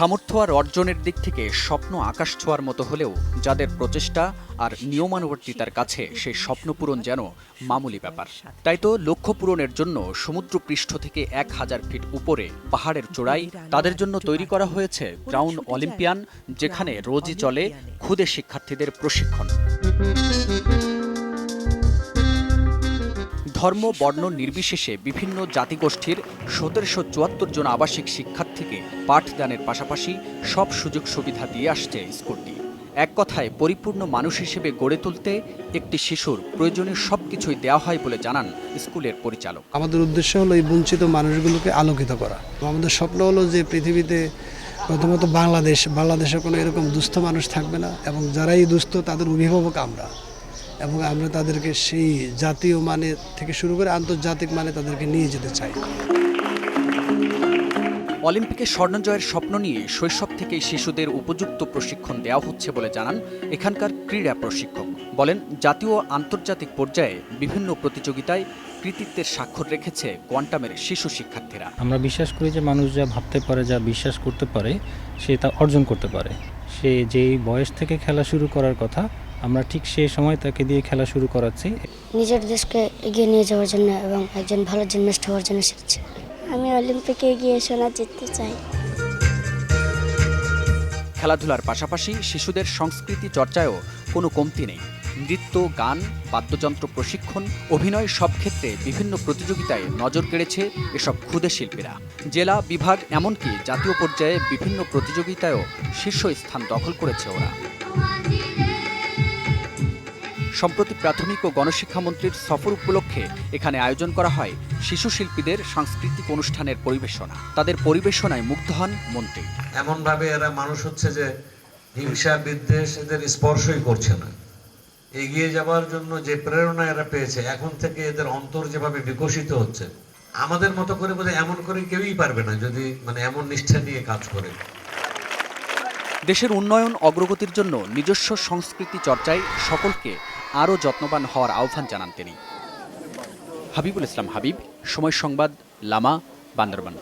সামর্থ্য আর অর্জনের দিক থেকে স্বপ্ন আকাশ ছোঁয়ার মতো হলেও যাদের প্রচেষ্টা আর নিয়মানুবর্তিতার কাছে সেই স্বপ্ন পূরণ যেন মামুলি ব্যাপার। তাই তো লক্ষ্য পূরণের জন্য সমুদ্র পৃষ্ঠ থেকে এক হাজার ফিট উপরে পাহাড়ের চূড়াই তাদের জন্য তৈরি করা হয়েছে গ্রাউন্ড অলিম্পিয়ান, যেখানে রোজই চলে ক্ষুদে শিক্ষার্থীদের প্রশিক্ষণ। ধর্ম, বর্ণ নির্বিশেষে বিভিন্ন জাতিগোষ্ঠীর সতেরোশো চুয়াত্তর জন আবাসিক শিক্ষার্থীকে পাঠদানের পাশাপাশি সব সুযোগ সুবিধা দিয়ে আসছে স্কুলটি। এক কথায়, পরিপূর্ণ মানুষ হিসেবে গড়ে তুলতে একটি শিশুর প্রয়োজনীয় সব কিছুই দেওয়া হয় বলে জানান স্কুলের পরিচালক। আমাদের উদ্দেশ্য হলো এই বঞ্চিত মানুষগুলোকে আলোকিত করা। আমাদের স্বপ্ন হলো যে পৃথিবীতে প্রথমত বাংলাদেশ বাংলাদেশে কোনো এরকম দুস্থ মানুষ থাকবে না এবং যারাই দুস্থ তাদের অভিভাবক আমরা। এবং আমরা তাদেরকে সেই জাতীয় মানে থেকে শুরু করে আন্তর্জাতিক মানে তাদেরকে নিয়ে যেতে চাই। অলিম্পিকে স্বর্ণ জয়ের স্বপ্ন নিয়ে শৈশব থেকেই শিশুদের উপযুক্ত প্রশিক্ষণ দেওয়া হচ্ছে বলে জানান এখানকার ক্রীড়া প্রশিক্ষক। বলেন জাতীয় ও আন্তর্জাতিক পর্যায়ে বিভিন্ন প্রতিযোগিতায় কৃতিত্বের স্বাক্ষর রেখেছে কোয়ান্টামের শিশু শিক্ষার্থীরা। আমরা বিশ্বাস করি যে মানুষ যা ভাবতে পারে যা বিশ্বাস করতে পারে সে তা অর্জন করতে পারে। সে যেই বয়স থেকে খেলা শুরু করার কথা আমরা ঠিক সেই সময় তাকে দিয়ে খেলা শুরু করাচ্ছি। নিজের দেশকে এগিয়ে নিয়ে যাওয়ার জন্য এবং একজন ভালো জিমন্যাস্ট হওয়ার জন্য শিখছি আমি অলিম্পিকে গিয়ে সোনা জিততে চাই। খেলাধুলার পাশাপাশি শিশুদের সংস্কৃতি চর্চায়ও কোনো কমতি নেই। নৃত্য গান বাদ্যযন্ত্র প্রশিক্ষণ অভিনয় সব ক্ষেত্রে বিভিন্ন প্রতিযোগিতায় নজর কেড়েছে এসব ক্ষুদে শিল্পীরা। জেলা বিভাগ এমনকি জাতীয় পর্যায়ে বিভিন্ন প্রতিযোগিতায়ও শীর্ষ স্থান দখল করেছে ওরা। সম্প্রতি প্রাথমিক ও গণশিক্ষামন্ত্রীর সফর উপলক্ষে এখানে আয়োজন করা হয় শিশু শিল্পীদের সাংস্কৃতিক অনুষ্ঠানের পরিবেশনা। তাদের পরিবেশনায় মুগ্ধ হন মন্ত্রী। এমন ভাবে এরা মানুষ হচ্ছে যে হিংসা বিদ্বেষ এদের স্পর্শই করছে না। এগিয়ে যাওয়ার জন্য যে প্রেরণা এরা পেয়েছে এখন থেকে এদের অন্তর যেভাবে বিকশিত হচ্ছে আমাদের মতো করে বোধহয় এমন করে কেউই পারবে না যদি মানে এমন নিষ্ঠা নিয়ে কাজ করে। দেশের উন্নয়ন অগ্রগতির জন্য নিজস্ব সংস্কৃতি চর্চায় সকলকে আরও যত্নবান হওয়ার আহ্বান জানান তিনি। হাবিবুল ইসলাম হাবিব সময় সংবাদ লামা বান্দরবান।